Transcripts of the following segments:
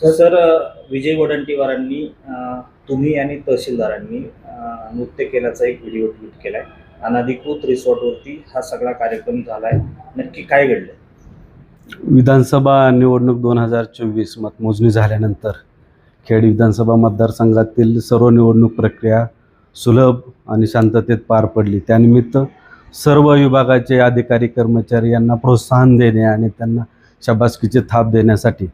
Sir विजय वडंटीवारांनी तुम्ही आणि तहसीलदारांनी नृत्य केल्याचा एक व्हिडिओ ट्विट केलाय. अनधिकृत रिसॉर्टवरती हा सगळा कार्यक्रम झालाय. नक्की काय घडलं विधानसभा निवडणूक दोन हजार चोवीस मतमोजणी झाल्यानंतर खेड विधानसभा मतदारसंघातील सर्व निवडणूक प्रक्रिया सुलभ आणि शांततेत पार पडली. त्यानिमित्त सर्व विभागाचे अधिकारी कर्मचारी यांना प्रोत्साहन देणे आणि त्यांना शाबासकीची थाप देण्यासाठी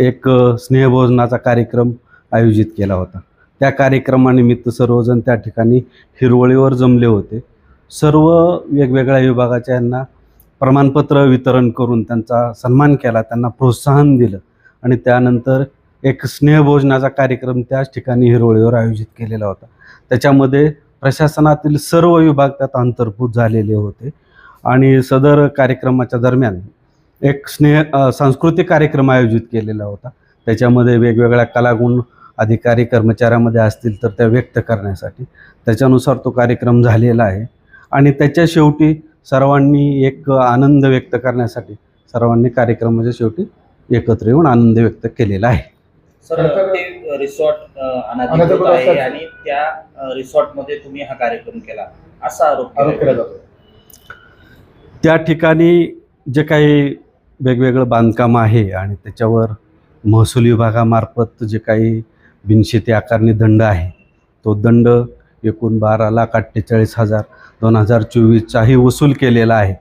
एक स्नेहभोजनाचा कार्यक्रम आयोजित केला होता. त्या कार्यक्रमानिमित्त सर्वजण त्या ठिकाणी हिरवळीवर जमले होते. सर्व वेगवेगळ्या विभागाच्या यांना प्रमाणपत्र वितरण करून त्यांचा सन्मान केला त्यांना प्रोत्साहन दिलं आणि त्यानंतर एक स्नेहभोजनाचा कार्यक्रम त्याच ठिकाणी हिरवळीवर आयोजित केलेला होता. त्याच्यामध्ये प्रशासनातील सर्व विभाग त्यात अंतर्भूत झालेले होते आणि सदर कार्यक्रमाच्या दरम्यान एक स्नेह सांस्कृतिक कार्यक्रम आयोजित केलेला होता. त्याच्यामध्ये वेगवेगळ्या कलागुण अधिकारी कर्मचाऱ्यामध्ये असतील तर त्या व्यक्त करण्यासाठी. त्याच्यानुसार तो कार्यक्रम झालेला आहे. आणि त्याच्या शेवटी सर्वांनी एक आनंद व्यक्त करण्यासाठी सर्वांनी कार्यक्रमाच्या शेवटी एकत्र येऊन आनंद व्यक्त केलेला आहे. सर ते रिसॉर्ट अनधिकृत आहे. आणि त्या रिसॉर्टमध्ये तुम्ही हा कार्यक्रम केला. असा आरोप केला जातो. त्या ठिकाणी जे काही वेगवेगळं बांधकाम आहे आणि त्याच्यावर महसूल विभागामार्फत जे काही बिनशेती आकारणी दंड आहे तो दंड एकूण बारा लाख अठ्ठेचाळीस हजार दोन हजार चोवीसचाही वसूल केलेला आहे.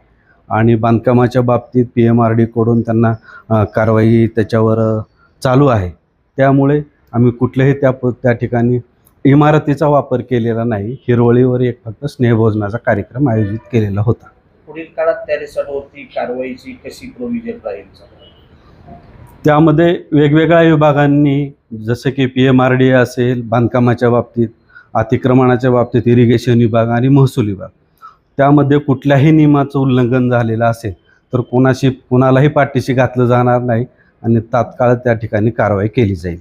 आणि बांधकामाच्या बाबतीत पी एम आर डीकडून त्यांना कारवाई त्याच्यावर चालू आहे. त्यामुळे आम्ही कुठल्याही त्या प त्या ठिकाणी इमारतीचा वापर केलेला नाही. हिरवळीवर एक फक्त स्नेहभोजनाचा कार्यक्रम आयोजित केलेला होता. पुढील काळात त्या रिसॉर्टवरती कारवाईची कशी प्रोव्हिजन राहील त्यामध्ये वेगवेगळ्या विभागांनी जसं की पी एम आर डी असेल बांधकामाच्या बाबतीत अतिक्रमणाच्या बाबतीत इरिगेशन विभाग आणि महसूल विभाग. त्यामध्ये कुठल्याही नियमाचं उल्लंघन झालेलं असेल तर कोणाशी कोणालाही पाठीशी घातलं जाणार नाही आणि तात्काळ त्या ठिकाणी कारवाई केली जाईल.